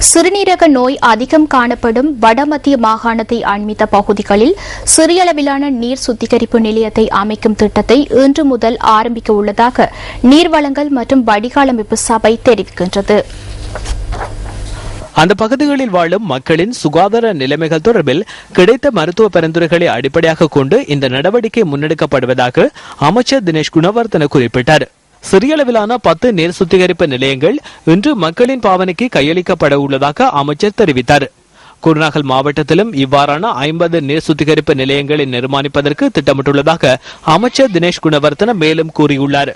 சிறுநீரக நோய் அதிகம் காணப்படும் வடமத்திய மாகாணத்தை அண்மித்த பகுதிகளில் சிறிய அளவிலான நீர் சுத்திகரிப்பு நிலையத்தை அமைக்கும் திட்டத்தை இன்று முதல் ஆரம்பிக்க உள்ளதாக நீர்வளங்கள் மற்றும் வடிகாலமைப்பு சபை தெரிவிக்கின்றது. அந்த பகுதிகளில் வாழும் மக்களின் சுகாதார நிலைமைகள் தொடர்பில் கிடைத்த மருத்துவ பரிந்துரைகளை அடிப்படையாக கொண்டு இந்த நடவடிக்கை முன்னெடுக்கப்படுவதாக அமைச்சர் தினேஷ் குணவர்தன குறிப்பிட்டார். சிறிய அளவிலான பத்து நீர் சுத்திகரிப்பு நிலையங்கள் இன்று மக்களின் பாவனைக்கு கையளிக்கப்பட உள்ளதாக அமைச்சர் தெரிவித்தார். குருநாகல் மாவட்டத்திலும் இவ்வாறான ஐம்பது நீர் சுத்திகரிப்பு நிலையங்களை நிர்மாணிப்பதற்கு திட்டமிட்டுள்ளதாக அமைச்சர் தினேஷ் குணவர்த்தன மேலும் கூறியுள்ளார்.